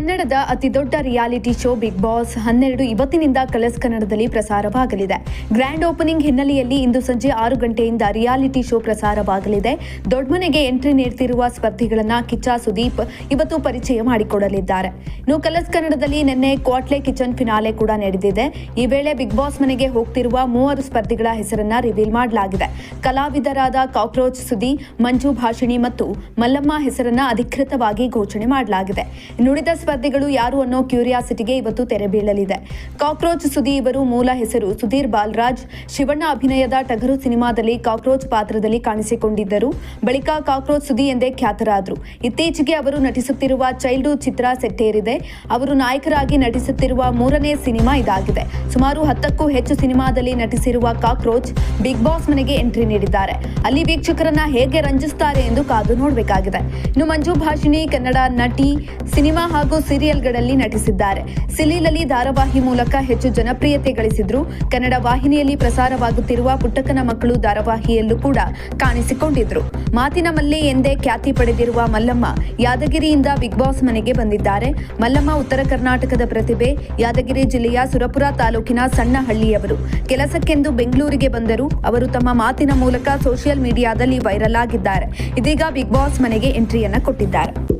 ಕನ್ನಡದ ಅತಿದೊಡ್ಡ reality show Bigg boss ಹನ್ನೆರಡು ಇವತ್ತಿನಿಂದ ಕಲರ್ಸ್ ಕನ್ನಡದಲ್ಲಿ ಪ್ರಸಾರವಾಗಲಿದೆ. ಗ್ರ್ಯಾಂಡ್ ಓಪನಿಂಗ್ ಹಿನ್ನೆಲೆಯಲ್ಲಿ ಇಂದು ಸಂಜೆ ಆರು ಗಂಟೆಯಿಂದ ರಿಯಾಲಿಟಿ ಶೋ ಪ್ರಸಾರವಾಗಲಿದೆ. ದೊಡ್ಡಮನೆಗೆ ಎಂಟ್ರಿ ನೀಡ್ತಿರುವ ಸ್ಪರ್ಧಿಗಳನ್ನ ಕಿಚ್ಚ ಸುದೀಪ್ ಇವತ್ತು ಪರಿಚಯ ಮಾಡಿಕೊಡಲಿದ್ದಾರೆ. ಇನ್ನು ಕಲರ್ಸ್ ಕನ್ನಡದಲ್ಲಿ ನಿನ್ನೆ ಕ್ವಾಟ್ಲೆ ಕಿಚನ್ ಫಿನಾಲೆ ಕೂಡ ನಡೆದಿದೆ. ಈ ವೇಳೆ ಬಿಗ್ ಬಾಸ್ ಮನೆಗೆ ಹೋಗ್ತಿರುವ ಮೂವರು ಸ್ಪರ್ಧಿಗಳ ಹೆಸರನ್ನ ರಿವೀಲ್ ಮಾಡಲಾಗಿದೆ. ಕಲಾವಿದರಾದ ಕಾಕ್ರೋಚ್ ಸುದಿ ಮಂಜು ಭಾಷಿಣಿ ಮತ್ತು ಮಲ್ಲಮ್ಮ ಹೆಸರನ್ನ ಅಧಿಕೃತವಾಗಿ ಘೋಷಣೆ ಮಾಡಲಾಗಿದೆ. ನುಡಿದ ಸ್ಪರ್ಧಿಗಳು ಯಾರು ಅನ್ನೋ ಕ್ಯೂರಿಯಾಸಿಟಿಗೆ ಇವತ್ತು ತೆರೆ ಬೀಳಲಿದೆ. ಕಾಕ್ರೋಚ್ ಸುದಿ ಇವರು ಮೂಲ ಹೆಸರು ಸುಧೀರ್ ಬಾಲ್ರಾಜ್. ಶಿವಣ್ಣ ಅಭಿನಯದ ಟಗರು ಸಿನಿಮಾದಲ್ಲಿ ಕಾಕ್ರೋಚ್ ಪಾತ್ರದಲ್ಲಿ ಕಾಣಿಸಿಕೊಂಡಿದ್ದರು. ಬಳಿಕ ಕಾಕ್ರೋಚ್ ಸುದಿ ಎಂದೇ ಖ್ಯಾತರಾದರು. ಇತ್ತೀಚೆಗೆ ಅವರು ನಟಿಸುತ್ತಿರುವ ಚೈಲ್ಡ್ ಚಿತ್ರ ಸೆಟ್ಟೇರಿದೆ. ಅವರು ನಾಯಕರಾಗಿ ನಟಿಸುತ್ತಿರುವ ಮೂರನೇ ಸಿನಿಮಾ ಇದಾಗಿದೆ. ಸುಮಾರು ಹತ್ತಕ್ಕೂ ಹೆಚ್ಚು ಸಿನಿಮಾದಲ್ಲಿ ನಟಿಸಿರುವ ಕಾಕ್ರೋಚ್ ಬಿಗ್ ಬಾಸ್ ಮನೆಗೆ ಎಂಟ್ರಿ ನೀಡಿದ್ದಾರೆ. ಅಲ್ಲಿ ವೀಕ್ಷಕರನ್ನ ಹೇಗೆ ರಂಜಿಸುತ್ತಾರೆ ಎಂದು ಕಾದು ನೋಡಬೇಕಾಗಿದೆ. ಇನ್ನು ಮಂಜು ಭಾಷಿಣಿ ಕನ್ನಡ ನಟಿ, ಸಿನಿಮಾ ಹಾಗೂ ಸೀರಿಯಲ್ಗಳಲ್ಲಿ ನಟಿಸಿದ್ದಾರೆ. ಸಿಲಿಲಲ್ಲಿ ಧಾರಾವಾಹಿ ಮೂಲಕ ಹೆಚ್ಚು ಜನಪ್ರಿಯತೆ ಗಳಿಸಿದ್ರು. ಕನ್ನಡ ವಾಹಿನಿಯಲ್ಲಿ ಪ್ರಸಾರವಾಗುತ್ತಿರುವ ಪುಟ್ಟಕ್ಕನ ಮಕ್ಕಳು ಧಾರಾವಾಹಿಯಲ್ಲೂ ಕೂಡ ಕಾಣಿಸಿಕೊಂಡಿದ್ರು. ಮಾತಿನ ಮಲ್ಲೆ ಎಂದೇ ಖ್ಯಾತಿ ಪಡೆದಿರುವ ಮಲ್ಲಮ್ಮ ಯಾದಗಿರಿಯಿಂದ ಬಿಗ್ ಬಾಸ್ ಮನೆಗೆ ಬಂದಿದ್ದಾರೆ. ಮಲ್ಲಮ್ಮ ಉತ್ತರ ಕರ್ನಾಟಕದ ಪ್ರತಿಭೆ, ಯಾದಗಿರಿ ಜಿಲ್ಲೆಯ ಸುರಪುರ ತಾಲೂಕಿನ ಸಣ್ಣ ಹಳ್ಳಿಯವರು ಕೆಲಸಕ್ಕೆಂದು ಬೆಂಗಳೂರಿಗೆ ಬಂದರು ಅವರು ತಮ್ಮ ಮಾತಿನ ಮೂಲಕ ಸೋಷಿಯಲ್ ಮೀಡಿಯಾದಲ್ಲಿ ವೈರಲ್ ಆಗಿದ್ದಾರೆ. ಇದೀಗ ಬಿಗ್ ಬಾಸ್ ಮನೆಗೆ ಎಂಟ್ರಿಯನ್ನ ಕೊಟ್ಟಿದ್ದಾರೆ.